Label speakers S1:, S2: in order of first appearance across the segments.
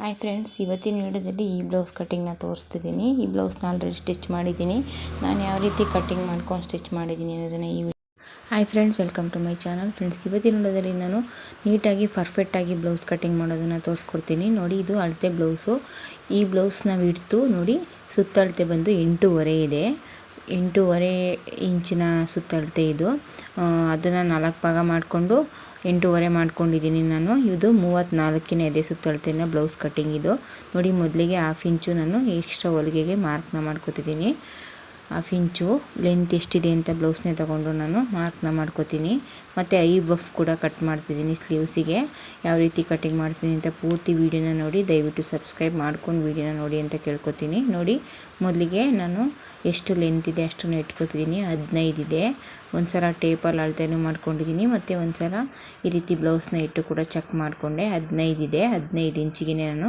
S1: Hi friends ಇವತ್ತಿನ ವಿಡಿಯೋದಲ್ಲಿ ಈ ಬ್ಲೌಸ್ ಕಟ್ಟಿಂಗ್ನ ತೋರಿಸ್ತಿದ್ದೀನಿ. ಈ ಬ್ಲೌಸ್ನ ಆಲ್ರೆಡಿ ಸ್ಟಿಚ್ ಮಾಡಿದ್ದೀನಿ. ನಾನು ಯಾವ ರೀತಿ ಕಟ್ಟಿಂಗ್ ಮಾಡ್ಕೊಂಡು ಸ್ಟಿಚ್ ಮಾಡಿದ್ದೀನಿ ಅನ್ನೋದನ್ನು ಈ hi friends welcome to my channel friends ಇವತ್ತಿನ ವಿಡಿಯೋದಲ್ಲಿ ನಾನು ನೀಟಾಗಿ ಪರ್ಫೆಕ್ಟಾಗಿ ಬ್ಲೌಸ್ ಕಟ್ಟಿಂಗ್ ಮಾಡೋದನ್ನು ತೋರಿಸ್ಕೊಡ್ತೀನಿ. ನೋಡಿ, ಇದು ಅಳತೆ ಬ್ಲೌಸು ಈ ಬ್ಲೌಸ್ನ ಬಿಡ್ತು ನೋಡಿ, ಸುತ್ತಳತೆ ಬಂದು ಎಂಟೂವರೆ ಇದೆ. ಎಂಟೂವರೆ ಇಂಚಿನ ಸುತ್ತಳತೆ ಇದು. ಅದನ್ನು ನಾಲ್ಕು ಭಾಗ ಮಾಡಿಕೊಂಡು ಎಂಟೂವರೆ ಮಾಡ್ಕೊಂಡಿದ್ದೀನಿ ನಾನು. ಇದು ಮೂವತ್ತ್ನಾಲ್ಕಿನ ಎದೆ ಸುತ್ತಳತೆನ ಬ್ಲೌಸ್ ಕಟ್ಟಿಂಗ್ ಇದು. ನೋಡಿ, ಮೊದಲಿಗೆ ಹಾಫ್ ಇಂಚು ನಾನು ಎಕ್ಸ್ಟ್ರಾ ಹೊಲಿಗೆಗೆ ಮಾರ್ಕ್ನ ಮಾಡ್ಕೋತಿದ್ದೀನಿ. ಹಾಫ್ ಇಂಚು ಲೆಂತ್ ಎಷ್ಟಿದೆ ಅಂತ ಬ್ಲೌಸ್ನೇ ತೊಗೊಂಡು ನಾನು ಮಾರ್ಕ್ನ ಮಾಡ್ಕೋತೀನಿ. ಮತ್ತು ಐ ಬಫ್ ಕೂಡ ಕಟ್ ಮಾಡ್ತಿದ್ದೀನಿ ಸ್ಲೀವ್ಸಿಗೆ ಯಾವ ರೀತಿ ಕಟ್ಟಿಂಗ್ ಮಾಡ್ತೀನಿ ಅಂತ ಪೂರ್ತಿ ವೀಡಿಯೋನ ನೋಡಿ. ದಯವಿಟ್ಟು ಸಬ್ಸ್ಕ್ರೈಬ್ ಮಾಡ್ಕೊಂಡು ವೀಡಿಯೋನ ನೋಡಿ ಅಂತ ಕೇಳ್ಕೊತೀನಿ. ನೋಡಿ, ಮೊದಲಿಗೆ ನಾನು ಎಷ್ಟು ಲೆಂತ್ ಇದೆ, ಅಷ್ಟನ್ನು ಇಟ್ಕೋತಿದ್ದೀನಿ ಹದಿನೈದು ಇದೆ. ಒಂದು ಸಲ ಟೇಪಲ್ಲಿ ಅಳತೆನೂ ಮಾಡ್ಕೊಂಡಿದ್ದೀನಿ ಮತ್ತು ಒಂದು ಸಲ ಈ ರೀತಿ ಬ್ಲೌಸ್ನ ಇಟ್ಟು ಕೂಡ ಚೆಕ್ ಮಾಡಿಕೊಂಡೆ. ಹದಿನೈದು ಇದೆ. ಹದಿನೈದು ಇಂಚಿಗೆ ನಾನು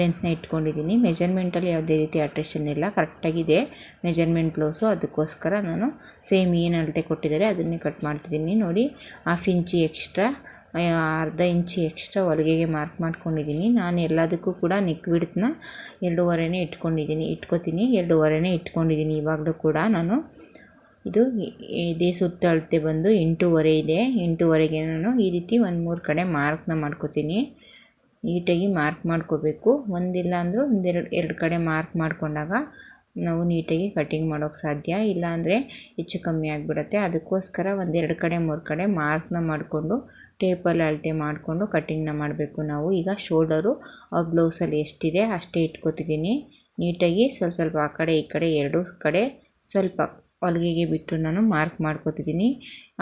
S1: ಲೆಂತ್ನ ಇಟ್ಕೊಂಡಿದ್ದೀನಿ ಮೆಜರ್ಮೆಂಟಲ್ಲಿ ಯಾವುದೇ ರೀತಿ ಅಟ್ರೇಷನ್ ಇಲ್ಲ. ಕರೆಕ್ಟಾಗಿದೆ ಮೆಜರ್ಮೆಂಟ್ ಬ್ಲೌಸು ಅದಕ್ಕೋಸ್ಕರ ನಾನು ಸೇಮ್ ಏನು ಅಳತೆ ಕೊಟ್ಟಿದ್ದಾರೆ ಅದನ್ನೇ ಕಟ್ ಮಾಡ್ತಿದ್ದೀನಿ ನೋಡಿ ಹಾಫ್ ಇಂಚಿ ಎಕ್ಸ್ಟ್ರಾ ಅರ್ಧ ಇಂಚಿ ಎಕ್ಸ್ಟ್ರಾ ಹೊಲಿಗೆಗೆ ಮಾರ್ಕ್ ಮಾಡ್ಕೊಂಡಿದ್ದೀನಿ ನಾನು ಎಲ್ಲದಕ್ಕೂ ಕೂಡ ನೆಕ್ ಬಿಡ್ತನ್ನ ಎರಡೂವರೆನೇ ಇಟ್ಕೊಂಡಿದ್ದೀನಿ ಇಟ್ಕೊತೀನಿ, ಎರಡೂವರೆನೇ ಇಟ್ಕೊಂಡಿದ್ದೀನಿ ಇವಾಗಲೂ ಕೂಡ ನಾನು. ಇದು ಇದೇ ಸುತ್ತ ಅಳತೆ ಬಂದು ಎಂಟೂವರೆ ಇದೆ. ಎಂಟೂವರೆಗೆ ನಾನು ಈ ರೀತಿ ಒಂದು ಮೂರು ಕಡೆ ಮಾರ್ಕ್ನ ಮಾಡ್ಕೋತೀನಿ. ನೀಟಾಗಿ ಮಾರ್ಕ್ ಮಾಡ್ಕೋಬೇಕು. ಒಂದಿಲ್ಲ ಅಂದರೂ ಒಂದೆರಡು, ಎರಡು ಕಡೆ ಮಾರ್ಕ್ ಮಾಡಿಕೊಂಡಾಗ ನಾವು ನೀಟಾಗಿ ಕಟ್ಟಿಂಗ್ ಮಾಡೋಕ್ಕೆ ಸಾಧ್ಯ. ಇಲ್ಲಾಂದರೆ ಹೆಚ್ಚು ಕಮ್ಮಿ ಆಗಿಬಿಡುತ್ತೆ. ಅದಕ್ಕೋಸ್ಕರ ಒಂದೆರಡು ಕಡೆ, ಮೂರು ಕಡೆ ಮಾರ್ಕ್ನ ಮಾಡಿಕೊಂಡು ಟೇಪಲ್ಲಿ ಅಳತೆ ಮಾಡಿಕೊಂಡು ಕಟ್ಟಿಂಗ್ನ ಮಾಡಬೇಕು ನಾವು. ಈಗ ಶೋಲ್ಡರು ಆ ಬ್ಲೌಸಲ್ಲಿ ಎಷ್ಟಿದೆ ಅಷ್ಟೇ ಇಟ್ಕೋತಿದ್ದೀನಿ. ನೀಟಾಗಿ ಸ್ವಲ್ಪ ಸ್ವಲ್ಪ ಆ ಕಡೆ, ಈ ಕಡೆ, ಎರಡೂ ಕಡೆ ಸ್ವಲ್ಪ ಹೊಲಿಗೆಗೆ ಬಿಟ್ಟು ನಾನು ಮಾರ್ಕ್ ಮಾಡ್ಕೋತಿದ್ದೀನಿ.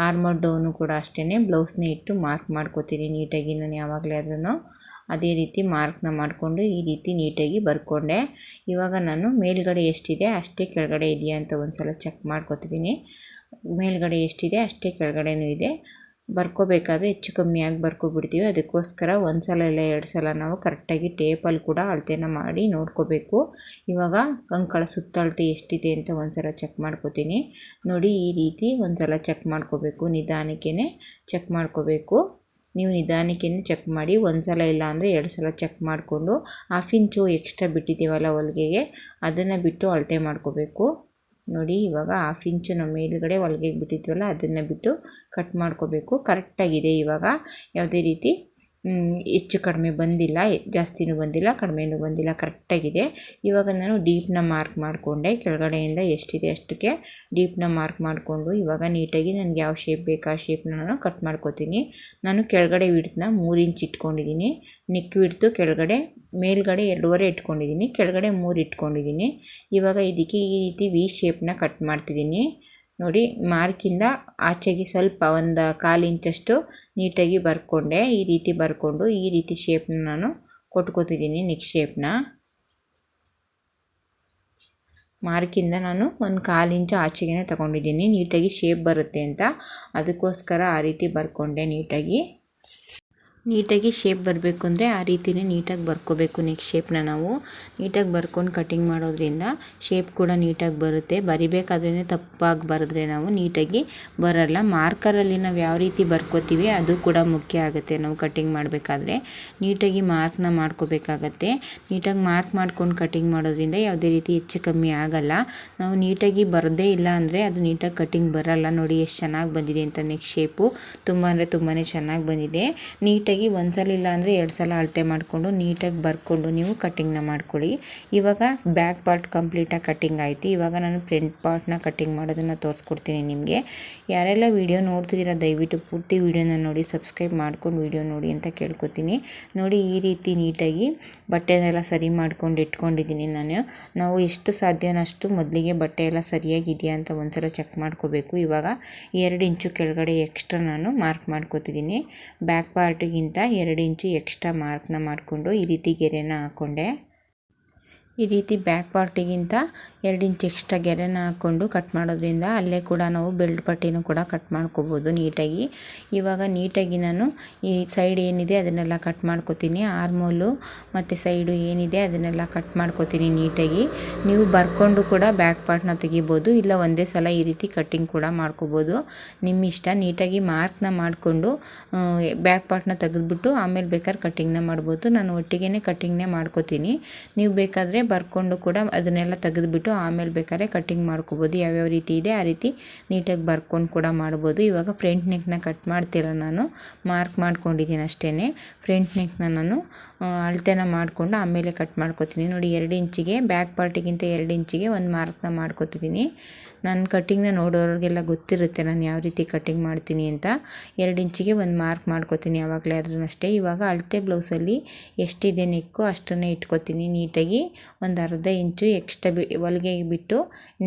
S1: ಆರ್ಮರ್ ಡೌನು ಕೂಡ ಅಷ್ಟೇ ಬ್ಲೌಸ್ನ ಇಟ್ಟು ಮಾರ್ಕ್ ಮಾಡ್ಕೋತೀನಿ ನೀಟಾಗಿ ನಾನು ಯಾವಾಗಲೇ ಆದ್ರೂ ಅದೇ ರೀತಿ ಮಾರ್ಕ್ನ ಮಾಡಿಕೊಂಡು ಈ ರೀತಿ ನೀಟಾಗಿ ಬರ್ಕೊಂಡೆ. ಇವಾಗ ನಾನು ಮೇಲ್ಗಡೆ ಎಷ್ಟಿದೆ ಅಷ್ಟೇ ಕೆಳಗಡೆ ಇದೆಯಾ ಅಂತ ಒಂದು ಸಲ ಚೆಕ್ ಮಾಡ್ಕೋತಿದ್ದೀನಿ. ಮೇಲ್ಗಡೆ ಎಷ್ಟಿದೆ ಅಷ್ಟೇ ಕೆಳಗಡೆನೂ ಇದೆ. ಬರ್ಕೋಬೇಕಾದ್ರೆ ಹೆಚ್ಚು ಕಮ್ಮಿಯಾಗಿ ಬರ್ಕೊಬಿಡ್ತೀವಿ. ಅದಕ್ಕೋಸ್ಕರ ಒಂದು ಸಲ ಇಲ್ಲ ಎರಡು ಸಲ ನಾವು ಕರೆಕ್ಟಾಗಿ ಟೇಪಲ್ಲಿ ಕೂಡ ಅಳತೆನ ಮಾಡಿ ನೋಡ್ಕೋಬೇಕು. ಇವಾಗ ಕಂಕಳ ಸುತ್ತಳತೆ ಎಷ್ಟಿದೆ ಅಂತ ಒಂದು ಸಲ ಚೆಕ್ ಮಾಡ್ಕೋತೀನಿ. ನೋಡಿ ಈ ರೀತಿ ಒಂದು ಸಲ ಚೆಕ್ ಮಾಡ್ಕೋಬೇಕು. ನಿಧಾನಕ್ಕೇ ಚೆಕ್ ಮಾಡ್ಕೋಬೇಕು. ನೀವು ನಿಧಾನಕ್ಕೆ ಚೆಕ್ ಮಾಡಿ ಒಂದು ಸಲ ಇಲ್ಲ ಅಂದರೆ ಎರಡು ಸಲ ಚೆಕ್ ಮಾಡಿಕೊಂಡು ಹಾಫ್ ಇಂಚು ಎಕ್ಸ್ಟ್ರಾ ಬಿಟ್ಟಿದ್ದೀವಲ್ಲ ಹೊಲಿಗೆಗೆ, ಅದನ್ನು ಬಿಟ್ಟು ಅಳತೆ ಮಾಡ್ಕೋಬೇಕು. ನೋಡಿ, ಇವಾಗ ಹಾಫ್ ಇಂಚು ನಮ್ಮ ಮೇಲುಗಡೆ ಹೊಲ್ಗೆ ಬಿಟ್ಟಿದ್ವಲ್ಲ, ಅದನ್ನು ಬಿಟ್ಟು ಕಟ್ ಮಾಡ್ಕೋಬೇಕು. ಕರೆಕ್ಟಾಗಿದೆ ಇವಾಗ. ಯಾವುದೇ ರೀತಿ ಹೆಚ್ಚು ಕಡಿಮೆ ಬಂದಿಲ್ಲ, ಜಾಸ್ತಿನೂ ಬಂದಿಲ್ಲ, ಕಡಿಮೆನೂ ಬಂದಿಲ್ಲ, ಕರೆಕ್ಟಾಗಿದೆ. ಇವಾಗ ನಾನು ಡೀಪ್ನ ಮಾರ್ಕ್ ಮಾಡಿಕೊಂಡೆ. ಕೆಳಗಡೆಯಿಂದ ಎಷ್ಟಿದೆ ಅಷ್ಟಕ್ಕೆ ಡೀಪ್ನ ಮಾರ್ಕ್ ಮಾಡಿಕೊಂಡು ಇವಾಗ ನೀಟಾಗಿ ನನಗೆ ಯಾವ ಶೇಪ್ ಬೇಕು ಆ ಶೇಪ್ನ ನಾನು ಕಟ್ ಮಾಡ್ಕೋತೀನಿ. ನಾನು ಕೆಳಗಡೆ ವಿಡ್ತನ್ನ ಮೂರು ಇಂಚ್ ಇಟ್ಕೊಂಡಿದ್ದೀನಿ. ನೆಕ್ ವಿಡ್ತು ಕೆಳಗಡೆ, ಮೇಲ್ಗಡೆ ಎರಡೂವರೆ ಇಟ್ಕೊಂಡಿದ್ದೀನಿ. ಕೆಳಗಡೆ ಮೂರು ಇಟ್ಕೊಂಡಿದ್ದೀನಿ. ಇವಾಗ ಇದಕ್ಕೆ ಈ ರೀತಿ ವಿ ಶೇಪ್ನ ಕಟ್ ಮಾಡ್ತಿದ್ದೀನಿ. ನೋಡಿ, ಮಾರ್ಕಿಂದ ಆಚೆಗೆ ಸ್ವಲ್ಪ ಒಂದು ಕಾಲು ಇಂಚಷ್ಟು ನೀಟಾಗಿ ಬರ್ಕೊಂಡೆ. ಈ ರೀತಿ ಬರ್ಕೊಂಡು ಈ ರೀತಿ ಶೇಪ್ನ ನಾನು ಕೊಟ್ಕೋತಿದ್ದೀನಿ ನೆಕ್ ಶೇಪ್ನ ಮಾರ್ಕಿಂದ ನಾನು ಒಂದು ಕಾಲು ಇಂಚು ಆಚೆಗೆ ತಗೊಂಡಿದ್ದೀನಿ. ನೀಟಾಗಿ ಶೇಪ್ ಬರುತ್ತೆ ಅಂತ. ಅದಕ್ಕೋಸ್ಕರ ಆ ರೀತಿ ಬರ್ಕೊಂಡೆ ನೀಟಾಗಿ. ನೀಟಾಗಿ ಶೇಪ್ ಬರಬೇಕು ಅಂದರೆ ಆ ರೀತಿಯೇ ನೀಟಾಗಿ ಬರ್ಕೋಬೇಕು ನೆಕ್ ಶೇಪ್ನ ನಾವು. ನೀಟಾಗಿ ಬರ್ಕೊಂಡು ಕಟಿಂಗ್ ಮಾಡೋದ್ರಿಂದ ಶೇಪ್ ಕೂಡ ನೀಟಾಗಿ ಬರುತ್ತೆ. ಬರಿಬೇಕಾದ್ರೇ ತಪ್ಪಾಗಿ ಬರೆದ್ರೆ ನಾವು ನೀಟಾಗಿ ಬರಲ್ಲ. ಮಾರ್ಕರಲ್ಲಿ ನಾವು ಯಾವ ರೀತಿ ಬರ್ಕೋತೀವಿ ಅದು ಕೂಡ ಮುಖ್ಯ ಆಗುತ್ತೆ. ನಾವು ಕಟಿಂಗ್ ಮಾಡಬೇಕಾದ್ರೆ ನೀಟಾಗಿ ಮಾರ್ಕ್ನ ಮಾಡ್ಕೋಬೇಕಾಗತ್ತೆ. ನೀಟಾಗಿ ಮಾರ್ಕ್ ಮಾಡ್ಕೊಂಡು ಕಟಿಂಗ್ ಮಾಡೋದ್ರಿಂದ ಯಾವುದೇ ರೀತಿ ಹೆಚ್ಚು ಕಮ್ಮಿ ಆಗಲ್ಲ. ನಾವು ನೀಟಾಗಿ ಬರದೇ ಇಲ್ಲ ಅಂದರೆ ಅದು ನೀಟಾಗಿ ಕಟಿಂಗ್ ಬರಲ್ಲ. ನೋಡಿ, ಎಷ್ಟು ಚೆನ್ನಾಗಿ ಬಂದಿದೆ ಅಂತ ನೆಕ್ಸ್ಟ್ ಶೇಪು ತುಂಬ ಅಂದರೆ ತುಂಬಾ ಚೆನ್ನಾಗಿ ಬಂದಿದೆ. ನೀಟಾಗಿ ನೀಟಾಗಿ ಒಂದು ಸಲ ಇಲ್ಲ ಅಂದರೆ ಎರಡು ಸಲ ಅಳತೆ ಮಾಡಿಕೊಂಡು ನೀಟಾಗಿ ಬರ್ಕೊಂಡು ನೀವು ಕಟ್ಟಿಂಗ್ನ ಮಾಡ್ಕೊಳ್ಳಿ. ಇವಾಗ ಬ್ಯಾಕ್ ಪಾರ್ಟ್ ಕಂಪ್ಲೀಟಾಗಿ ಕಟ್ಟಿಂಗ್ ಆಯಿತು. ಇವಾಗ ನಾನು ಫ್ರಂಟ್ ಪಾರ್ಟ್ನ ಕಟ್ಟಿಂಗ್ ಮಾಡೋದನ್ನು ತೋರಿಸ್ಕೊಡ್ತೀನಿ ನಿಮಗೆ. ಯಾರೆಲ್ಲ ವೀಡಿಯೋ ನೋಡ್ತಿದ್ದೀರಾ, ದಯವಿಟ್ಟು ಪೂರ್ತಿ ವೀಡಿಯೋನ ನೋಡಿ ಸಬ್ಸ್ಕ್ರೈಬ್ ಮಾಡ್ಕೊಂಡು ವೀಡಿಯೋ ನೋಡಿ ಅಂತ ಕೇಳ್ಕೊತೀನಿ. ನೋಡಿ ಈ ರೀತಿ ನೀಟಾಗಿ ಬಟ್ಟೆನೆಲ್ಲ ಸರಿ ಮಾಡ್ಕೊಂಡು ಇಟ್ಕೊಂಡಿದ್ದೀನಿ ನಾನು. ನಾವು ಎಷ್ಟು ಸಾಧ್ಯನಷ್ಟು ಮೊದಲಿಗೆ ಬಟ್ಟೆ ಎಲ್ಲ ಸರಿಯಾಗಿದೆಯಾ ಅಂತ ಒಂದ್ಸಲ ಚೆಕ್ ಮಾಡ್ಕೋಬೇಕು. ಇವಾಗ ಎರಡು ಇಂಚು ಕೆಳಗಡೆ ಎಕ್ಸ್ಟ್ರಾ ನಾನು ಮಾರ್ಕ್ ಮಾಡ್ಕೋತಿದ್ದೀನಿ. ಬ್ಯಾಕ್ ಪಾರ್ಟಿಗೆ ಗಿಂತ ಎರಡು ಇಂಚು ಎಕ್ಸ್ಟ್ರಾ ಮಾರ್ಕ್ನ ಮಾಡಿಕೊಂಡು ಈ ರೀತಿ ಗೆರೆನ ಹಾಕ್ಕೊಂಡೆ ಈ ರೀತಿ ಬ್ಯಾಕ್ ಪಾರ್ಟಿಗಿಂತ ಎರಡು ಇಂಚ್ ಎಕ್ಸ್ಟ್ರಾ ಗೆರೆನ ಹಾಕ್ಕೊಂಡು ಕಟ್ ಮಾಡೋದ್ರಿಂದ ಅಲ್ಲೇ ಕೂಡ ನಾವು ಬೆಲ್ಟ್ ಪಟ್ಟಿನೂ ಕೂಡ ಕಟ್ ಮಾಡ್ಕೋಬೋದು ನೀಟಾಗಿ. ಇವಾಗ ನೀಟಾಗಿ ನಾನು ಈ ಸೈಡ್ ಏನಿದೆ ಅದನ್ನೆಲ್ಲ ಕಟ್ ಮಾಡ್ಕೋತೀನಿ. ಆರ್ಮೋಲು ಮತ್ತು ಸೈಡು ಏನಿದೆ ಅದನ್ನೆಲ್ಲ ಕಟ್ ಮಾಡ್ಕೋತೀನಿ ನೀಟಾಗಿ. ನೀವು ಬರ್ಕೊಂಡು ಕೂಡ ಬ್ಯಾಕ್ ಪಾರ್ಟ್ನ ತೆಗಿಬೋದು. ಇಲ್ಲ ಒಂದೇ ಸಲ ಈ ರೀತಿ ಕಟ್ಟಿಂಗ್ ಕೂಡ ಮಾಡ್ಕೋಬೋದು. ನಿಮ್ಮ ಇಷ್ಟ ನೀಟಾಗಿ ಮಾರ್ಕ್ನ ಮಾಡಿಕೊಂಡು ಬ್ಯಾಕ್ ಪಾರ್ಟ್ನ ತೆಗೆದುಬಿಟ್ಟು ಆಮೇಲೆ ಬೇಕಾದ್ರೆ ಕಟ್ಟಿಂಗ್ನ ಮಾಡ್ಬೋದು. ನಾನು ಒಟ್ಟಿಗೆ ಕಟ್ಟಿಂಗ್ನೇ ಮಾಡ್ಕೋತೀನಿ. ನೀವು ಬೇಕಾದರೆ ಬರ್ಕೊಂಡು ಕೂಡ ಅದನ್ನೆಲ್ಲ ತೆಗೆದುಬಿಟ್ಟು ಆಮೇಲೆ ಬೇಕಾದ್ರೆ ಕಟ್ಟಿಂಗ್ ಮಾಡ್ಕೋಬೋದು. ಯಾವ್ಯಾವ ರೀತಿ ಇದೆ ಆ ರೀತಿ ನೀಟಾಗಿ ಬರ್ಕೊಂಡು ಕೂಡ ಮಾಡ್ಬೋದು. ಇವಾಗ ಫ್ರಂಟ್ ನೆಕ್ನ ಕಟ್ ಮಾಡ್ತಿಲ್ಲ ನಾನು? ಮಾರ್ಕ್ ಮಾಡ್ಕೊಂಡಿದ್ದೀನಿ ಅಷ್ಟೇ ಫ್ರಂಟ್ ನೆಕ್ನ ನಾನು ಅಳತೆನ ಮಾಡಿಕೊಂಡು ಆಮೇಲೆ ಕಟ್ ಮಾಡ್ಕೊತೀನಿ. ನೋಡಿ, ಎರಡು ಇಂಚಿಗೆ ಬ್ಯಾಕ್ ಪಾರ್ಟಿಗಿಂತ ಎರಡು ಇಂಚಿಗೆ ಒಂದು ಮಾರ್ಕ್ನ ಮಾಡ್ಕೋತಿದ್ದೀನಿ. ನನ್ನ ಕಟ್ಟಿಂಗ್ನ ನೋಡೋರಿಗೆಲ್ಲ ಗೊತ್ತಿರುತ್ತೆ ನಾನು ಯಾವ ರೀತಿ ಕಟ್ಟಿಂಗ್ ಮಾಡ್ತೀನಿ ಅಂತ. ಎರಡು ಇಂಚಿಗೆ ಒಂದು ಮಾರ್ಕ್ ಮಾಡ್ಕೊತೀನಿ ಯಾವಾಗಲೇ ಆದ್ರೂ ಅಷ್ಟೇ. ಇವಾಗ ಅಳತೆ ಬ್ಲೌಸಲ್ಲಿ ಎಷ್ಟಿದೆ ನೆಕ್ಕು ಅಷ್ಟನ್ನೇ ಇಟ್ಕೊತೀನಿ ನೀಟಾಗಿ. ಒಂದು ಅರ್ಧ ಇಂಚು ಎಕ್ಸ್ಟ್ರಾ ಬಿ, ಹೊಲಿಗೆ ಬಿಟ್ಟು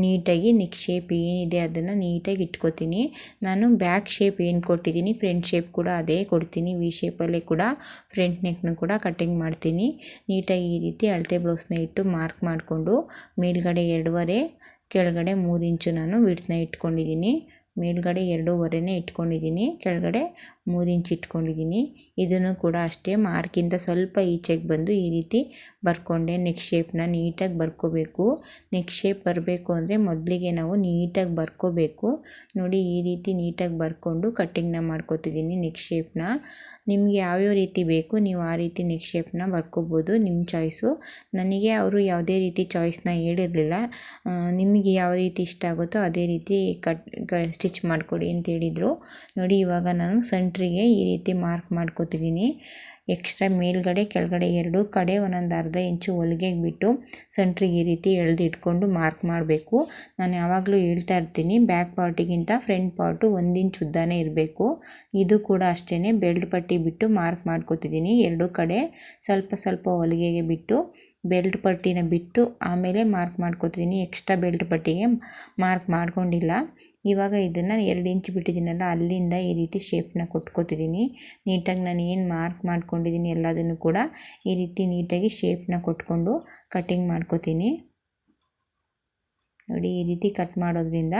S1: ನೀಟಾಗಿ ನೆಕ್ ಶೇಪ್ ಏನಿದೆ ಅದನ್ನು ನೀಟಾಗಿ ಇಟ್ಕೊತೀನಿ. ನಾನು ಬ್ಯಾಕ್ ಶೇಪ್ ಏನು ಕೊಟ್ಟಿದ್ದೀನಿ ಫ್ರಂಟ್ ಶೇಪ್ ಕೂಡ ಅದೇ ಕೊಡ್ತೀನಿ. ವಿ ಶೇಪಲ್ಲೇ ಕೂಡ ಫ್ರಂಟ್ ನೆಕ್ನು ಕೂಡ ಕಟ್ಟಿಂಗ್ ಮಾಡ್ತೀನಿ. ನೀಟಾಗಿ ಈ ರೀತಿ ಅಳತೆ ಬ್ಲೌಸ್ನ ಇಟ್ಟು ಮಾರ್ಕ್ ಮಾಡಿಕೊಂಡು ಮೇಲ್ಗಡೆ ಎರಡೂವರೆ, ಕೆಳಗಡೆ ಮೂರು ಇಂಚು ನಾನು ವಿಡ್ತ್ನ ಇಟ್ಕೊಂಡಿದ್ದೀನಿ. ಮೇಲ್ಗಡೆ ಎರಡೂವರೆನೇ ಇಟ್ಕೊಂಡಿದ್ದೀನಿ, ಕೆಳಗಡೆ ಮೂರು ಇಂಚ್ ಇಟ್ಕೊಂಡಿದ್ದೀನಿ. ಇದನ್ನು ಕೂಡ ಅಷ್ಟೇ, ಮಾರ್ಕಿಂದ ಸ್ವಲ್ಪ ಈಚೆಗೆ ಬಂದು ಈ ರೀತಿ ಬರ್ಕೊಂಡೆ. ನೆಕ್ ಶೇಪ್ನ ನೀಟಾಗಿ ಬರ್ಕೋಬೇಕು. ನೆಕ್ ಶೇಪ್ ಬರಬೇಕು ಅಂದರೆ ಮೊದಲಿಗೆ ನಾವು ನೀಟಾಗಿ ಬರ್ಕೋಬೇಕು. ನೋಡಿ, ಈ ರೀತಿ ನೀಟಾಗಿ ಬರ್ಕೊಂಡು ಕಟ್ಟಿಂಗ್ನ ಮಾಡ್ಕೋತಿದ್ದೀನಿ ನೆಕ್ ಶೇಪ್ನ. ನಿಮಗೆ ಯಾವ್ಯಾವ ರೀತಿ ಬೇಕು, ನೀವು ಆ ರೀತಿ ನೆಕ್ ಶೇಪ್ನ ಬರ್ಕೋಬೋದು, ನಿಮ್ಮ ಚಾಯ್ಸು. ನನಗೆ ಅವರು ಯಾವುದೇ ರೀತಿ ಚಾಯ್ಸ್ನ ಹೇಳಿರಲಿಲ್ಲ. ನಿಮಗೆ ಯಾವ ರೀತಿ ಇಷ್ಟ ಆಗುತ್ತೋ ಅದೇ ರೀತಿ ಕಟ್ ಸ್ಟಿಚ್ ಮಾಡಿಕೊಡಿ ಅಂತ ಹೇಳಿದರು. ನೋಡಿ, ಇವಾಗ ನಾನು ಸೆಂಟ್ರಿಗೆ ಈ ರೀತಿ ಮಾರ್ಕ್ ಮಾಡ್ಕೋತಿದ್ದೀನಿ. ಎಕ್ಸ್ಟ್ರಾ ಮೇಲ್ಗಡೆ, ಕೆಳಗಡೆ ಎರಡು, ಕಡೆ ಒಂದೊಂದು ಅರ್ಧ ಇಂಚು ಹೊಲಿಗೆಗೆ ಬಿಟ್ಟು ಸೆಂಟ್ರಿಗೆ ಈ ರೀತಿ ಎಳೆದಿಟ್ಕೊಂಡು ಮಾರ್ಕ್ ಮಾಡಬೇಕು. ನಾನು ಯಾವಾಗಲೂ ಹೇಳ್ತಾ ಇರ್ತೀನಿ, ಬ್ಯಾಕ್ ಪಾರ್ಟಿಗಿಂತ ಫ್ರಂಟ್ ಪಾರ್ಟು ಒಂದು ಇಂಚು ಉದ್ದಾನೇ ಇರಬೇಕು. ಇದು ಕೂಡ ಅಷ್ಟೇ ಬೆಲ್ಟ್ ಪಟ್ಟಿ ಬಿಟ್ಟು ಮಾರ್ಕ್ ಮಾಡ್ಕೋತಿದ್ದೀನಿ. ಎರಡು ಕಡೆ ಸ್ವಲ್ಪ ಸ್ವಲ್ಪ ಹೊಲಿಗೆಗೆ ಬಿಟ್ಟು ಬೆಲ್ಟ್ ಪಟ್ಟಿನ ಬಿಟ್ಟು ಆಮೇಲೆ ಮಾರ್ಕ್ ಮಾಡ್ಕೋತಿದ್ದೀನಿ ಎಕ್ಸ್ಟ್ರಾ ಬೆಲ್ಟ್ ಪಟ್ಟಿಗೆ ಮಾರ್ಕ್ ಮಾಡ್ಕೊಂಡಿಲ್ಲ. ಇವಾಗ ಇದನ್ನು ಎರಡು ಇಂಚ್ ಬಿಟ್ಟಿದ್ದೀನಲ್ಲ, ಅಲ್ಲಿಂದ ಈ ರೀತಿ ಶೇಪ್ನ ಕೊಟ್ಕೋತಿದ್ದೀನಿ ನೀಟಾಗಿ ನಾನು ಏನು ಮಾರ್ಕ್ ಮಾಡ್ಕೊಂಡಿದ್ದೀನಿ ಎಲ್ಲದನ್ನು ಕೂಡ ಈ ರೀತಿ ನೀಟಾಗಿ ಶೇಪ್ನ ಕೊಟ್ಕೊಂಡು ಕಟ್ಟಿಂಗ್ ಮಾಡ್ಕೋತೀನಿ. ನೋಡಿ, ಈ ರೀತಿ ಕಟ್ ಮಾಡೋದ್ರಿಂದ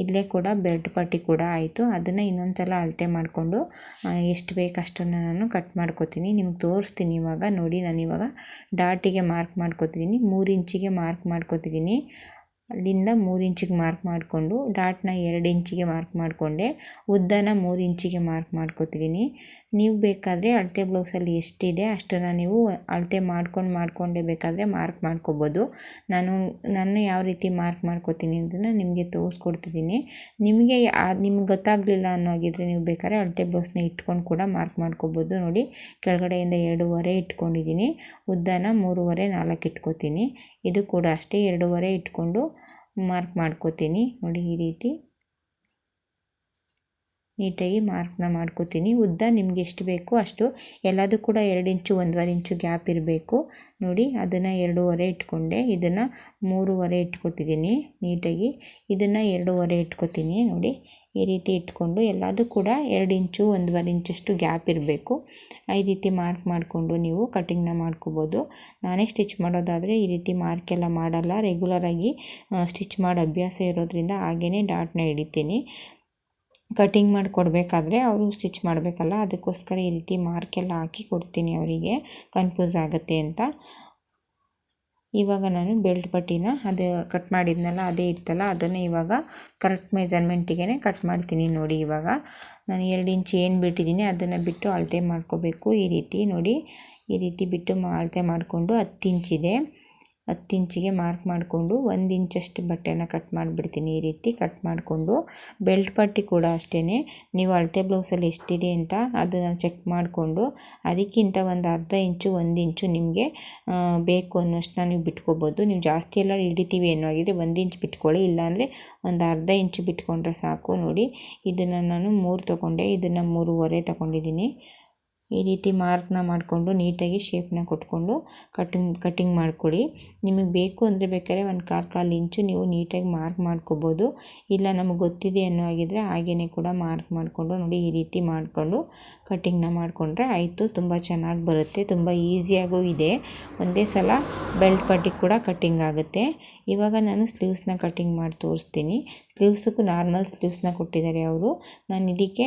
S1: ಇಲ್ಲೇ ಕೂಡ ಬೆಲ್ಟ್ ಪಟ್ಟಿ ಕೂಡ ಆಯಿತು. ಅದನ್ನು ಇನ್ನೊಂದು ಸಲ ಅಳತೆ ಮಾಡಿಕೊಂಡು ಎಷ್ಟು ಬೇಕು ನಾನು ಕಟ್ ಮಾಡ್ಕೋತೀನಿ. ನಿಮ್ಗೆ ತೋರಿಸ್ತೀನಿ ಇವಾಗ. ನೋಡಿ, ನಾನು ಇವಾಗ ಡಾಟಿಗೆ ಮಾರ್ಕ್ ಮಾಡ್ಕೋತಿದ್ದೀನಿ ಮೂರು ಇಂಚಿಗೆ ಮಾರ್ಕ್ ಮಾಡ್ಕೋತಿದ್ದೀನಿ ಅಲ್ಲಿಂದ ಮೂರು ಇಂಚಿಗೆ ಮಾರ್ಕ್ ಮಾಡಿಕೊಂಡು ಡಾಟ್ನ ಎರಡು ಇಂಚಿಗೆ ಮಾರ್ಕ್ ಮಾಡಿಕೊಂಡೆ ಉದ್ದನ ಮೂರು ಇಂಚಿಗೆ ಮಾರ್ಕ್ ಮಾಡ್ಕೊತಿದ್ದೀನಿ ನೀವು ಬೇಕಾದರೆ ಅಳತೆ ಬ್ಲೌಸಲ್ಲಿ ಎಷ್ಟಿದೆ ಅಷ್ಟನ್ನು ನೀವು ಅಳತೆ ಮಾಡ್ಕೊಂಡು ಮಾಡಿಕೊಂಡೇ ಬೇಕಾದರೆ ಮಾರ್ಕ್ ಮಾಡ್ಕೋಬೋದು. ನಾನು ನಾನು ಯಾವ ರೀತಿ ಮಾರ್ಕ್ ಮಾಡ್ಕೋತೀನಿ ಅದನ್ನು ನಿಮಗೆ ತೋರಿಸ್ಕೊಡ್ತಿದ್ದೀನಿ ನಿಮಗೆ ನಿಮ್ಗೆ ಗೊತ್ತಾಗಲಿಲ್ಲ ಅನ್ನೋಗಿದ್ರೆ ನೀವು ಬೇಕಾದ್ರೆ ಅಳತೆ ಬ್ಲೌಸ್ನ ಇಟ್ಕೊಂಡು ಕೂಡ ಮಾರ್ಕ್ ಮಾಡ್ಕೋಬೋದು ನೋಡಿ. ಕೆಳಗಡೆಯಿಂದ ಎರಡೂವರೆ ಇಟ್ಕೊಂಡಿದ್ದೀನಿ ಉದ್ದನ ಮೂರುವರೆ ನಾಲ್ಕು ಇಟ್ಕೋತೀನಿ. ಇದು ಕೂಡ ಅಷ್ಟೇ ಎರಡೂವರೆ ಇಟ್ಕೊಂಡು ಮಾರ್ಕ್ ಮಾಡ್ಕೋತೀನಿ. ನೋಡಿ ಈ ರೀತಿ. ನೀಟಾಗಿ ಮಾರ್ಕ್ನ ಮಾಡ್ಕೋತೀನಿ. ಉದ್ದ ನಿಮ್ಗೆ ಎಷ್ಟು ಬೇಕು ಅಷ್ಟು. ಎಲ್ಲದೂ ಕೂಡ ಎರಡು ಇಂಚು, ಒಂದೂವರೆ ಇಂಚು ಗ್ಯಾಪ್ ಇರಬೇಕು. ನೋಡಿ, ಅದನ್ನು ಎರಡೂವರೆ ಇಟ್ಕೊಂಡೆ. ಇದನ್ನು ಮೂರುವರೆ ಇಟ್ಕೊತಿದ್ದೀನಿ ನೀಟಾಗಿ. ಇದನ್ನು ಎರಡೂವರೆ ಇಟ್ಕೊತೀನಿ. ನೋಡಿ ಈ ರೀತಿ ಇಟ್ಕೊಂಡು ಎಲ್ಲದೂ ಕೂಡ ಎರಡು ಇಂಚು, ಒಂದೂವರೆ ಇಂಚಷ್ಟು ಗ್ಯಾಪ್ ಇರಬೇಕು. ಈ ರೀತಿ ಮಾರ್ಕ್ ಮಾಡಿಕೊಂಡು ನೀವು ಕಟಿಂಗ್ನ ಮಾಡ್ಕೋಬೋದು. ನಾನೇ ಸ್ಟಿಚ್ ಮಾಡೋದಾದರೆ ಈ ರೀತಿ ಮಾರ್ಕ್ ಎಲ್ಲ ಮಾಡಲ್ಲ. ರೆಗ್ಯುಲರಾಗಿ ಸ್ಟಿಚ್ ಮಾಡೋ ಅಭ್ಯಾಸ ಇರೋದ್ರಿಂದ ಹಾಗೇ ಡಾಟ್ನ ಹಿಡಿತೀನಿ ಕಟಿಂಗ್ ಮಾಡಿ ಕೊಡಬೇಕಾದ್ರೆ ಅವರು ಸ್ಟಿಚ್ ಮಾಡಬೇಕಲ್ಲ, ಅದಕ್ಕೋಸ್ಕರ ಈ ರೀತಿ ಮಾರ್ಕೆಲ್ಲ ಹಾಕಿ ಕೊಡ್ತೀನಿ ಅವರಿಗೆ. ಕನ್ಫ್ಯೂಸ್ ಆಗುತ್ತೆ ಅಂತ. ಇವಾಗ ನಾನು ಬೆಲ್ಟ್ ಪಟ್ಟಿನ ಅದು ಕಟ್ ಮಾಡಿದ್ನಲ್ಲ, ಅದೇ ಇತ್ತಲ್ಲ, ಅದನ್ನು ಇವಾಗ ಕರೆಕ್ಟ್ ಮೆಜರ್ಮೆಂಟಿಗೆ ಕಟ್ ಮಾಡ್ತೀನಿ ನೋಡಿ ಇವಾಗ. ನಾನು ಎರಡು ಇಂಚ್ ಏನು ಬಿಟ್ಟಿದ್ದೀನಿ ಅದನ್ನು ಬಿಟ್ಟು ಅಳತೆ ಮಾಡ್ಕೋಬೇಕು. ಈ ರೀತಿ ನೋಡಿ, ಈ ರೀತಿ ಬಿಟ್ಟು ಅಳತೆ ಮಾಡಿಕೊಂಡು ಹತ್ತು ಇಂಚಿದೆ ಹತ್ತು ಇಂಚಿಗೆ ಮಾರ್ಕ್ ಮಾಡಿಕೊಂಡು ಒಂದು ಇಂಚಷ್ಟು ಬಟ್ಟೆನ ಕಟ್ ಮಾಡಿಬಿಡ್ತೀನಿ ಈ ರೀತಿ ಕಟ್ ಮಾಡಿಕೊಂಡು. ಬೆಲ್ಟ್ ಪಟ್ಟಿ ಕೂಡ ಅಷ್ಟೇ ನೀವು ಅಳತೆ ಬ್ಲೌಸಲ್ಲಿ ಎಷ್ಟಿದೆ ಅಂತ ಅದನ್ನು ಚೆಕ್ ಮಾಡಿಕೊಂಡು ಅದಕ್ಕಿಂತ ಒಂದು ಅರ್ಧ ಇಂಚು, ಒಂದು ಇಂಚು ನಿಮಗೆ ಬೇಕು ಅನ್ನೋಷ್ಟನ್ನ ನೀವು ಬಿಟ್ಕೋಬೋದು. ನೀವು ಜಾಸ್ತಿ ಎಲ್ಲ ಹಿಡಿತೀವಿ ಅನ್ನೋ ಆಗಿದ್ರೆ ಒಂದು ಇಂಚು ಬಿಟ್ಕೊಳ್ಳಿ. ಇಲ್ಲಾಂದರೆ ಒಂದು ಅರ್ಧ ಇಂಚು ಬಿಟ್ಕೊಂಡ್ರೆ ಸಾಕು ನೋಡಿ. ಇದನ್ನು ನಾನು ಮೂರು ತೊಗೊಂಡೆ. ಇದನ್ನು ಮೂರುವರೆ ತೊಗೊಂಡಿದ್ದೀನಿ. ಈ ರೀತಿ ಮಾರ್ಕ್ನ ಮಾಡಿಕೊಂಡು ನೀಟಾಗಿ ಶೇಪ್ನ ಕೊಟ್ಕೊಂಡು ಕಟಿಂಗ್ ಕಟಿಂಗ್ ಮಾಡ್ಕೊಳ್ಳಿ ನಿಮಗೆ ಬೇಕು ಅಂದರೆ ಬೇಕಾದ್ರೆ ಒಂದು ಕಾಲು ಕಾಲು ಇಂಚು ನೀವು ನೀಟಾಗಿ ಮಾರ್ಕ್ ಮಾಡ್ಕೋಬೋದು. ಇಲ್ಲ ನಮಗೆ ಗೊತ್ತಿದೆ ಅನ್ನೋ ಹಾಗಿದ್ರೆ ಹಾಗೆಯೇ ಕೂಡ ಮಾರ್ಕ್ ಮಾಡಿಕೊಂಡು ನೋಡಿ ಈ ರೀತಿ ಮಾಡಿಕೊಂಡು ಕಟಿಂಗ್ನ ಮಾಡಿಕೊಂಡ್ರೆ ಆಯಿತು. ತುಂಬ ಚೆನ್ನಾಗಿ ಬರುತ್ತೆ, ತುಂಬ ಈಸಿಯಾಗೂ ಇದೆ. ಒಂದೇ ಸಲ ಬೆಲ್ಟ್ ಪಟ್ಟಿ ಕೂಡ ಕಟ್ಟಿಂಗ್ ಆಗುತ್ತೆ. ಇವಾಗ ನಾನು ಸ್ಲೀವ್ಸ್ನ ಕಟ್ಟಿಂಗ್ ಮಾಡಿ ತೋರಿಸ್ತೀನಿ. ಸ್ಲೀವ್ಸಕ್ಕೂ ನಾರ್ಮಲ್ ಸ್ಲೀವ್ಸ್ನ ಕೊಟ್ಟಿದ್ದಾರೆ ಅವರು. ನಾನು ಇದಕ್ಕೆ,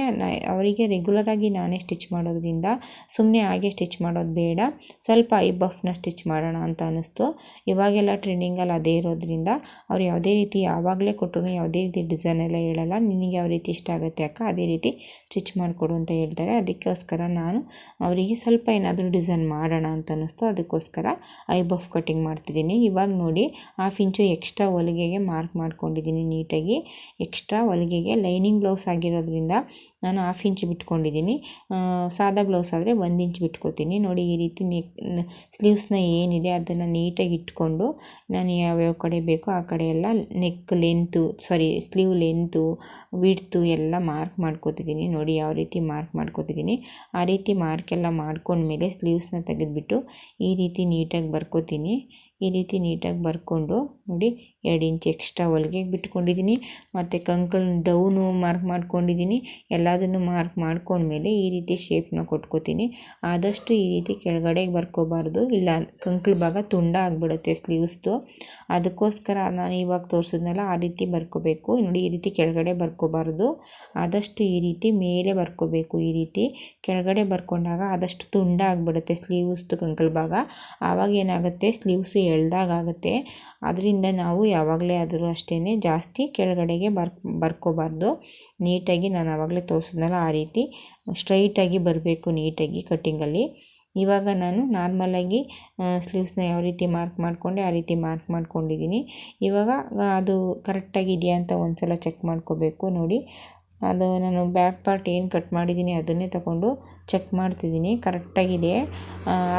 S1: ಅವರಿಗೆ ರೆಗ್ಯುಲರಾಗಿ ನಾನೇ ಸ್ಟಿಚ್ ಮಾಡೋದ್ರಿಂದ ಸುಮ್ಮನೆ ಹಾಗೆ ಸ್ಟಿಚ್ ಮಾಡೋದು ಬೇಡ. ಸ್ವಲ್ಪ ಐ ಬಫ್ನ ಸ್ಟಿಚ್ ಮಾಡೋಣ ಅಂತ ಅನ್ನಿಸ್ತು. ಇವಾಗೆಲ್ಲ ಟ್ರೆಂಡಿಂಗಲ್ಲಿ ಅದೇ ಇರೋದ್ರಿಂದ ಅವ್ರು ಯಾವುದೇ ರೀತಿ ಯಾವಾಗಲೇ ಕೊಟ್ಟರು ಯಾವುದೇ ರೀತಿ ಡಿಸೈನ್ ಎಲ್ಲ ಹೇಳಲ್ಲ. ನಿನಗೆ ಯಾವ ರೀತಿ ಇಷ್ಟ ಆಗುತ್ತೆ ಅಕ್ಕ, ಅದೇ ರೀತಿ ಸ್ಟಿಚ್ ಮಾಡಿಕೊಡು ಅಂತ ಹೇಳ್ತಾರೆ. ಅದಕ್ಕೋಸ್ಕರ ನಾನು ಅವರಿಗೆ ಸ್ವಲ್ಪ ಏನಾದರೂ ಡಿಸೈನ್ ಮಾಡೋಣ ಅಂತ ಅನ್ನಿಸ್ತು. ಅದಕ್ಕೋಸ್ಕರ ಐ ಬಫ್ ಕಟಿಂಗ್ ಮಾಡ್ತಿದ್ದೀನಿ. ಇವಾಗ ನೋಡಿ ಹಾಫ್ ಇಂಚು ಎಕ್ಸ್ಟ್ರಾ ಹೊಲಿಗೆಗೆ ಮಾರ್ಕ್ ಮಾಡ್ಕೊಂಡಿದ್ದೀನಿ ನೀಟಾಗಿ. ಎಕ್ಸ್ಟ್ರಾ ಹೊಲಿಗೆಗೆ ಲೈನಿಂಗ್ ಬ್ಲೌಸ್ ಆಗಿರೋದ್ರಿಂದ ನಾನು ಹಾಫ್ ಇಂಚ್ ಬಿಟ್ಕೊಂಡಿದ್ದೀನಿ. ಸಾದಾ ಬ್ಲೌಸ್ ಆದರೆ ಒಂದು ಇಂಚ್ ಬಿಟ್ಕೋತೀನಿ ನೋಡಿ ಈ ರೀತಿ ನೆಕ್ ಸ್ಲೀವ್ಸ್ನ ಏನಿದೆ ಅದನ್ನು ನೀಟಾಗಿ ಇಟ್ಕೊಂಡು ನಾನು ಯಾವ್ಯಾವ ಕಡೆ ಬೇಕೋ ಆ ಕಡೆ ಎಲ್ಲ neck length sorry sleeve length width ಎಲ್ಲ ಮಾರ್ಕ್ ಮಾಡ್ಕೋತಿದ್ದೀನಿ. ನೋಡಿ ಯಾವ ರೀತಿ ಮಾರ್ಕ್ ಮಾಡ್ಕೋತಿದ್ದೀನಿ. ಆ ರೀತಿ ಮಾರ್ಕೆಲ್ಲ ಮಾಡ್ಕೊಂಡ್ಮೇಲೆ ಸ್ಲೀವ್ಸ್ನ ತೆಗೆದುಬಿಟ್ಟು ಈ ರೀತಿ ನೀಟಾಗಿ ಬರ್ಕೋತೀನಿ. ಈ ರೀತಿ ನೀಟಾಗಿ ಬರ್ಕೊಂಡು ನೋಡಿ ಎರಡು ಇಂಚ್ ಎಕ್ಸ್ಟ್ರಾ ಹೊಲಿಗೆಗೆ ಬಿಟ್ಕೊಂಡಿದ್ದೀನಿ. ಮತ್ತು ಕಂಕಲ್ ಡೌನು ಮಾರ್ಕ್ ಮಾಡ್ಕೊಂಡಿದ್ದೀನಿ. ಎಲ್ಲದನ್ನು ಮಾರ್ಕ್ ಮಾಡ್ಕೊಂಡ್ಮೇಲೆ ಈ ರೀತಿ ಶೇಪ್ನ ಕೊಟ್ಕೋತೀನಿ. ಆದಷ್ಟು ಈ ರೀತಿ ಕೆಳಗಡೆಗೆ ಬರ್ಕೋಬಾರ್ದು. ಇಲ್ಲ, ಕಂಕಲ್ ಭಾಗ ತುಂಡ ಆಗಿಬಿಡುತ್ತೆ ಸ್ಲೀವ್ಸ್ದು ಅದಕ್ಕೋಸ್ಕರ ನಾನು ಇವಾಗ ತೋರಿಸಿದ್ನಲ್ಲ, ಆ ರೀತಿ ಬರ್ಕೋಬೇಕು. ನೋಡಿ, ಈ ರೀತಿ ಕೆಳಗಡೆ ಬರ್ಕೋಬಾರ್ದು. ಆದಷ್ಟು ಈ ರೀತಿ ಮೇಲೆ ಬರ್ಕೋಬೇಕು. ಈ ರೀತಿ ಕೆಳಗಡೆ ಬರ್ಕೊಂಡಾಗ ಆದಷ್ಟು ತುಂಡ ಆಗಿಬಿಡುತ್ತೆ ಸ್ಲೀವ್ಸ್ದು ಕಂಕಲ್ ಭಾಗ. ಆವಾಗ ಏನಾಗುತ್ತೆ? ಸ್ಲೀವ್ಸು ಎಳ್ದಾಗುತ್ತೆ ಅದರಿಂದ ನಾವು ಯಾವಾಗಲೇ ಆದರೂ ಅಷ್ಟೇ ಜಾಸ್ತಿ ಕೆಳಗಡೆಗೆ ಬರ್ ಬರ್ಕೋಬಾರ್ದು. ನೀಟಾಗಿ ನಾನು ಆವಾಗಲೇ ತೋರಿಸಿದ್ನಲ್ಲ ಆ ರೀತಿ. ಸ್ಟ್ರೈಟಾಗಿ ಬರಬೇಕು ನೀಟಾಗಿ ಕಟ್ಟಿಂಗಲ್ಲಿ. ಇವಾಗ ನಾನು ನಾರ್ಮಲಾಗಿ ಸ್ಲೀವ್ಸ್ನ ಯಾವ ರೀತಿ ಮಾರ್ಕ್ ಮಾಡಿಕೊಂಡೆ ಆ ರೀತಿ ಮಾರ್ಕ್ ಮಾಡ್ಕೊಂಡಿದ್ದೀನಿ. ಇವಾಗ ಅದು ಕರೆಕ್ಟಾಗಿ ಇದೆಯಾ ಅಂತ ಒಂದು ಸಲ ಚೆಕ್ ಮಾಡ್ಕೋಬೇಕು ನೋಡಿ. ಅದು ನಾನು ಬ್ಯಾಕ್ ಪಾರ್ಟ್ ಏನು ಕಟ್ ಮಾಡಿದ್ದೀನಿ ಅದನ್ನೇ ತಗೊಂಡು ಚೆಕ್ ಮಾಡ್ತಿದ್ದೀನಿ ಕರೆಕ್ಟಾಗಿದೆ.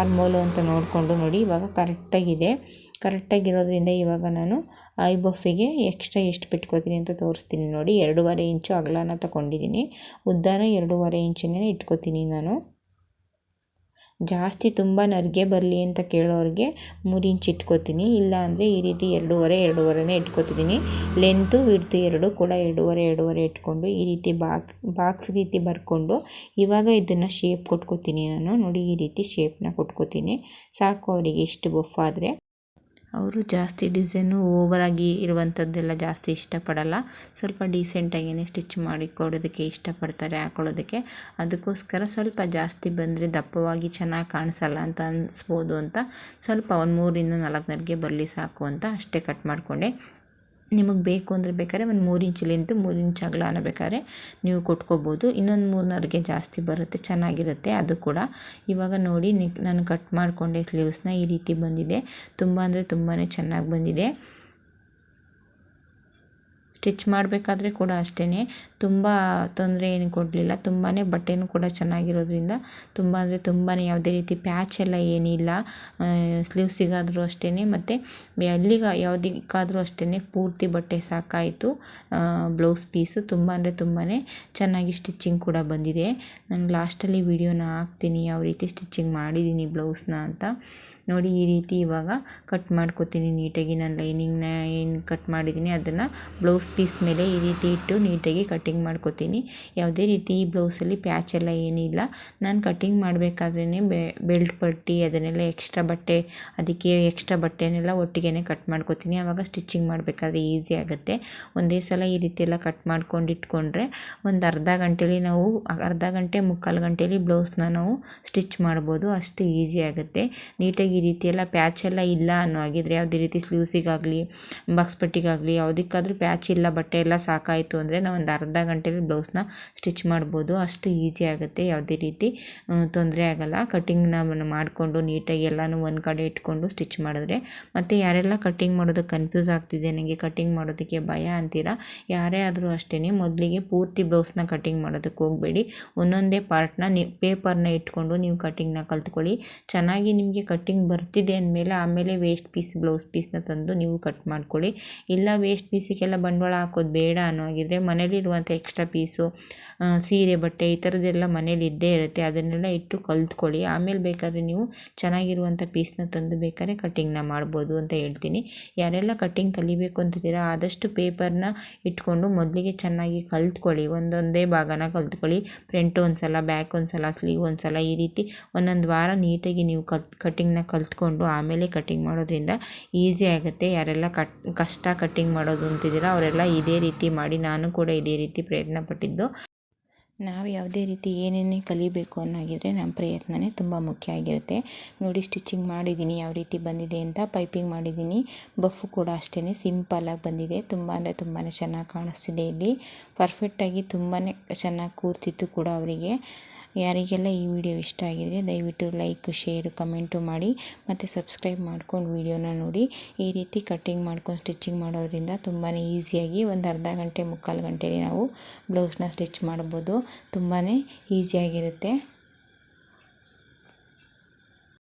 S1: ಆರ್ಮೋಲು ಅಂತ ನೋಡಿಕೊಂಡು ನೋಡಿ. ಇವಾಗ ಕರೆಕ್ಟಾಗಿದೆ. ಕರೆಕ್ಟಾಗಿರೋದ್ರಿಂದ ಇವಾಗ ನಾನು ಐ ಬಫಿಗೆ ಎಕ್ಸ್ಟ್ರಾ ಎಷ್ಟು ಬಿಟ್ಕೋತೀನಿ ಅಂತ ತೋರಿಸ್ತೀನಿ ನೋಡಿ. ಎರಡೂವರೆ ಇಂಚು ಅಗಲನ ತಗೊಂಡಿದ್ದೀನಿ ಉದ್ದನ ಎರಡೂವರೆ ಇಂಚನ್ನೇ ಇಟ್ಕೋತೀನಿ ನಾನು. ಜಾಸ್ತಿ ತುಂಬ ನರಿಗೆ ಬರಲಿ ಅಂತ ಕೇಳೋರಿಗೆ ಮೂರು ಇಂಚ್ ಇಟ್ಕೋತೀನಿ ಇಲ್ಲ ಅಂದರೆ ಈ ರೀತಿ ಎರಡೂವರೆ, ಎರಡೂವರೆನೇ ಇಟ್ಕೋತಿದ್ದೀನಿ. ಲೆಂತು, ವಿಡ್ತು ಎರಡು ಕೂಡ ಎರಡೂವರೆ ಎರಡೂವರೆ ಇಟ್ಕೊಂಡು ಈ ರೀತಿ ಬಾಕ್, ಬಾಕ್ಸ್ ರೀತಿ ಬರ್ಕೊಂಡು ಇವಾಗ ಇದನ್ನು ಶೇಪ್ ಕೊಟ್ಕೋತೀನಿ ನಾನು. ನೋಡಿ ಈ ರೀತಿ ಶೇಪ್ನ ಕೊಟ್ಕೋತೀನಿ. ಸಾಕು ಅವರಿಗೆ ಇಷ್ಟು ಬಫ್ ಆದರೆ. ಅವರು ಜಾಸ್ತಿ ಡಿಸೈನು ಓವರಾಗಿ ಇರುವಂಥದ್ದೆಲ್ಲ ಜಾಸ್ತಿ ಇಷ್ಟಪಡಲ್ಲ. ಸ್ವಲ್ಪ ಡೀಸೆಂಟಾಗಿಯೇ ಸ್ಟಿಚ್ ಮಾಡಿ ಕೊಡೋದಕ್ಕೆ ಇಷ್ಟಪಡ್ತಾರೆ, ಹಾಕೊಳ್ಳೋದಕ್ಕೆ. ಅದಕ್ಕೋಸ್ಕರ ಸ್ವಲ್ಪ ಜಾಸ್ತಿ ಬಂದರೆ ದಪ್ಪವಾಗಿ ಚೆನ್ನಾಗಿ ಕಾಣಿಸಲ್ಲ ಅಂತ ಅನಿಸ್ಬೋದು ಅಂತ ಸ್ವಲ್ಪ ಒಂದು ಮೂರರಿಂದ ನಾಲ್ಕು ನರಿಗೆ ಬರಲಿ ಸಾಕು ಅಂತ ಅಷ್ಟೇ ಕಟ್ ಮಾಡಿಕೊಂಡೆ. ನಿಮಗೆ ಬೇಕು ಅಂದರೆ ಬೇಕಾದ್ರೆ ಒಂದು ಮೂರು ಇಂಚ್ ಲೆಂತು ಮೂರು ಇಂಚ್ ಅಗಲ ಬೇಕಾದ್ರೆ ನೀವು ಕೊಟ್ಕೋಬೋದು. ಇನ್ನೊಂದು ಮೂರು ನರಿಗೆ ಜಾಸ್ತಿ ಬರುತ್ತೆ, ಚೆನ್ನಾಗಿರುತ್ತೆ ಅದು ಕೂಡ. ಇವಾಗ ನೋಡಿ ನಾನು ಕಟ್ ಮಾಡಿಕೊಂಡೆ ಸ್ಲೀವ್ಸ್ನ ಈ ರೀತಿ ಬಂದಿದೆ. ತುಂಬ ಅಂದರೆ ತುಂಬಾ ಚೆನ್ನಾಗಿ ಬಂದಿದೆ. ಸ್ಟಿಚ್ ಮಾಡಬೇಕಾದ್ರೆ ಕೂಡ ಅಷ್ಟೇ ತುಂಬ ತೊಂದರೆ ಏನು ಕೊಡಲಿಲ್ಲ. ತುಂಬಾ ಬಟ್ಟೆನೂ ಕೂಡ ಚೆನ್ನಾಗಿರೋದ್ರಿಂದ ತುಂಬ ಅಂದರೆ ತುಂಬಾ ಯಾವುದೇ ರೀತಿ ಪ್ಯಾಚ್ ಎಲ್ಲ ಏನಿಲ್ಲ. ಸ್ಲೀವ್ಸಿಗಾದರೂ ಅಷ್ಟೇ ಮತ್ತು ಎಲ್ಲಿಗೆ ಯಾವುದಕ್ಕಾದರೂ ಅಷ್ಟೇ ಪೂರ್ತಿ ಬಟ್ಟೆ ಸಾಕಾಯಿತು. ಬ್ಲೌಸ್ ಪೀಸು ತುಂಬ ಅಂದರೆ ತುಂಬಾ ಚೆನ್ನಾಗಿ ಸ್ಟಿಚ್ಚಿಂಗ್ ಕೂಡ ಬಂದಿದೆ. ನಾನು ಲಾಸ್ಟಲ್ಲಿ ವೀಡಿಯೋನ ಹಾಕ್ತೀನಿ. ಯಾವ ರೀತಿ ಸ್ಟಿಚ್ಚಿಂಗ್ ಮಾಡಿದ್ದೀನಿ ಬ್ಲೌಸ್ನ ಅಂತ. ನೋಡಿ ಈ ರೀತಿ ಇವಾಗ ಕಟ್ ಮಾಡ್ಕೊತೀನಿ ನೀಟಾಗಿ ನಾನು ಲೈನಿಂಗ್ನ ಏನು ಕಟ್ ಮಾಡಿದ್ದೀನಿ ಅದನ್ನು ಬ್ಲೌಸ್ ಪೀಸ್ ಮೇಲೆ ಈ ರೀತಿ ಇಟ್ಟು ನೀಟಾಗಿ ಕಟ್ಟಿಂಗ್ ಮಾಡ್ಕೊತೀನಿ. ಯಾವುದೇ ರೀತಿ ಈ ಬ್ಲೌಸಲ್ಲಿ ಪ್ಯಾಚ್ ಎಲ್ಲ ಏನಿಲ್ಲ. ನಾನು ಕಟ್ಟಿಂಗ್ ಮಾಡಬೇಕಾದ್ರೇ ಬೆಲ್ಟ್ ಪಟ್ಟಿ, ಅದನ್ನೆಲ್ಲ ಎಕ್ಸ್ಟ್ರಾ ಬಟ್ಟೆ, ಅದಕ್ಕೆ ಎಕ್ಸ್ಟ್ರಾ ಬಟ್ಟೆನೆಲ್ಲ ಒಟ್ಟಿಗೆ ಕಟ್ ಮಾಡ್ಕೊತೀನಿ. ಆವಾಗ ಸ್ಟಿಚ್ಚಿಂಗ್ ಮಾಡಬೇಕಾದ್ರೆ ಈಸಿ ಆಗುತ್ತೆ. ಒಂದೇ ಸಲ ಈ ರೀತಿ ಎಲ್ಲ ಕಟ್ ಮಾಡ್ಕೊಂಡು ಇಟ್ಕೊಂಡ್ರೆ ಒಂದು ಅರ್ಧ ಗಂಟೆಲಿ ನಾವು, ಅರ್ಧ ಗಂಟೆ ಮುಕ್ಕಾಲು ಗಂಟೆಲಿ ಬ್ಲೌಸ್ನ ನಾವು ಸ್ಟಿಚ್ ಮಾಡ್ಬೋದು. ಅಷ್ಟು ಈಸಿ ಆಗುತ್ತೆ. ನೀಟಾಗಿ ಈ ರೀತಿ ಎಲ್ಲ ಪ್ಯಾಚ್ ಎಲ್ಲ ಇಲ್ಲ ಅನ್ನೋ ಹಾಗಿದ್ರೆ ಯಾವುದೇ ರೀತಿ ಸ್ಲೂಸಿಗಾಗಲಿ ಬಾಕ್ಸ್ ಪಟ್ಟಿಗಾಗಲಿ ಯಾವುದಕ್ಕಾದ್ರೂ ಪ್ಯಾಚ್ ಇಲ್ಲ, ಬಟ್ಟೆ ಎಲ್ಲ ಸಾಕಾಯಿತು ಅಂದರೆ ನಾವು ಒಂದು ಅರ್ಧ ಗಂಟೆಯಲ್ಲಿ ಬ್ಲೌಸ್ನ ಸ್ಟಿಚ್ ಮಾಡ್ಬೋದು. ಅಷ್ಟು ಈಸಿ ಆಗುತ್ತೆ, ಯಾವುದೇ ರೀತಿ ತೊಂದರೆ ಆಗಲ್ಲ. ಕಟ್ಟಿಂಗ್ನ ಮಾಡಿಕೊಂಡು ನೀಟಾಗಿ ಎಲ್ಲನೂ ಒಂದು ಕಡೆ ಇಟ್ಕೊಂಡು ಸ್ಟಿಚ್ ಮಾಡಿದ್ರೆ. ಮತ್ತು ಯಾರೆಲ್ಲ ಕಟ್ಟಿಂಗ್ ಮಾಡೋದಕ್ಕೆ ಕನ್ಫ್ಯೂಸ್ ಆಗ್ತಿದೆ ನನಗೆ ಕಟ್ಟಿಂಗ್ ಮಾಡೋದಕ್ಕೆ ಭಯ ಅಂತೀರಾ? ಯಾರೇ ಆದರೂ ಅಷ್ಟೇ ಮೊದಲಿಗೆ ಪೂರ್ತಿ ಬ್ಲೌಸ್ನ ಕಟ್ಟಿಂಗ್ ಮಾಡೋದಕ್ಕೆ ಹೋಗಬೇಡಿ. ಒಂದೊಂದೇ ಪಾರ್ಟ್ನ ನೀವು ಪೇಪರ್ನ ಇಟ್ಕೊಂಡು ನೀವು ಕಟ್ಟಿಂಗ್ನ ಕಲ್ತ್ಕೊಳ್ಳಿ. ಚೆನ್ನಾಗಿ ನಿಮಗೆ ಕಟ್ಟಿಂಗ್ ಕಟ್ಟಿಂಗ್ ಬರ್ತಿದೆ ಅಂದಮೇಲೆ ಆಮೇಲೆ ವೇಸ್ಟ್ ಪೀಸ್ ಬ್ಲೌಸ್ ಪೀಸ್ನ ತಂದು ನೀವು ಕಟ್ ಮಾಡ್ಕೊಳ್ಳಿ. ಇಲ್ಲ ವೇಸ್ಟ್ ಪೀಸಿಗೆಲ್ಲ ಬಂಡವಾಳ ಹಾಕೋದು ಬೇಡ ಅನ್ನೋ ಹಾಗಿದ್ರೆ ಮನೇಲಿರುವಂಥ ಎಕ್ಸ್ಟ್ರಾ ಪೀಸು ಸೀರೆ, ಬಟ್ಟೆ ಈ ಥರದ್ದೆಲ್ಲ ಮನೇಲಿ ಇದ್ದೇ ಇರುತ್ತೆ. ಅದನ್ನೆಲ್ಲ ಇಟ್ಟು ಕಲ್ತ್ಕೊಳ್ಳಿ. ಆಮೇಲೆ ಬೇಕಾದರೆ ನೀವು ಚೆನ್ನಾಗಿರುವಂಥ ಪೀಸ್ನ ತಂದು ಬೇಕಾದ್ರೆ ಕಟ್ಟಿಂಗ್ನ ಮಾಡ್ಬೋದು ಅಂತ ಹೇಳ್ತೀನಿ. ಯಾರೆಲ್ಲ ಕಟ್ಟಿಂಗ್ ಕಲಿಬೇಕು ಅಂತಿದ್ದೀರಾ, ಆದಷ್ಟು ಪೇಪರ್ನ ಇಟ್ಕೊಂಡು ಮೊದಲಿಗೆ ಚೆನ್ನಾಗಿ ಕಲ್ತ್ಕೊಳ್ಳಿ. ಒಂದೊಂದೇ ಭಾಗನ ಕಲ್ತ್ಕೊಳ್ಳಿ. ಫ್ರಂಟ್ ಒಂದು ಸಲ ಬ್ಯಾಕ್ ಒಂದು ಸಲ ಸ್ಲೀವ್ ಒಂದು ಸಲ ಈ ರೀತಿ ಒಂದೊಂದು ವಾರ ನೀಟಾಗಿ ನೀವು ಕತ್ ಕಟ್ಟಿಂಗ್ನ ಕಲ್ತ್ಕೊಂಡು ಆಮೇಲೆ ಕಟ್ಟಿಂಗ್ ಮಾಡೋದ್ರಿಂದ ಈಸಿ ಆಗುತ್ತೆ. ಯಾರೆಲ್ಲ ಕಟ್ ಕಷ್ಟ ಕಟ್ಟಿಂಗ್ ಮಾಡೋದು ಅಂತಿದ್ದೀರಾ, ಅವರೆಲ್ಲ ಇದೇ ರೀತಿ ಮಾಡಿ. ನಾನು ಕೂಡ ಇದೇ ರೀತಿ ಪ್ರಯತ್ನ ಪಟ್ಟಿದ್ದು. ನಾವು ಯಾವುದೇ ರೀತಿ ಏನೇನೇ ಕಲಿಬೇಕು ಅನ್ನೋಗಿದ್ರೆ ನಮ್ಮ ಪ್ರಯತ್ನವೇ ತುಂಬ ಮುಖ್ಯ ಆಗಿರುತ್ತೆ. ನೋಡಿ, ಸ್ಟಿಚಿಂಗ್ ಮಾಡಿದ್ದೀನಿ, ಯಾವ ರೀತಿ ಬಂದಿದೆ ಅಂತ ಪೈಪಿಂಗ್ ಮಾಡಿದ್ದೀನಿ. ಬಫ್ ಕೂಡ ಅಷ್ಟೇ ಸಿಂಪಲ್ಲಾಗಿ ಬಂದಿದೆ. ತುಂಬ ಅಂದರೆ ತುಂಬಾ ಚೆನ್ನಾಗಿ ಕಾಣಿಸ್ತಿದೆ ಇಲ್ಲಿ. ಪರ್ಫೆಕ್ಟಾಗಿ ತುಂಬಾ ಚೆನ್ನಾಗಿ ಕೂರ್ತಿತ್ತು ಕೂಡ ಅವರಿಗೆ. ಯಾರಿಗೆಲ್ಲ ಈ ವಿಡಿಯೋ ಇಷ್ಟ ಆಗಿದರೆ ದಯವಿಟ್ಟು ಲೈಕ್, ಶೇರು, ಕಮೆಂಟು ಮಾಡಿ ಮತ್ತು ಸಬ್ಸ್ಕ್ರೈಬ್ ಮಾಡ್ಕೊಂಡು ವಿಡಿಯೋನ ನೋಡಿ. ಈ ರೀತಿ ಕಟ್ಟಿಂಗ್ ಮಾಡ್ಕೊಂಡು ಸ್ಟಿಚ್ಚಿಂಗ್ ಮಾಡೋದ್ರಿಂದ ತುಂಬಾ ಈಸಿಯಾಗಿ ಒಂದು ಅರ್ಧ ಗಂಟೆ, ಮುಕ್ಕಾಲು ಗಂಟೆಯಲ್ಲಿ ನಾವು ಬ್ಲೌಸ್ನ ಸ್ಟಿಚ್ ಮಾಡ್ಬೋದು. ತುಂಬಾ ಈಸಿಯಾಗಿರುತ್ತೆ.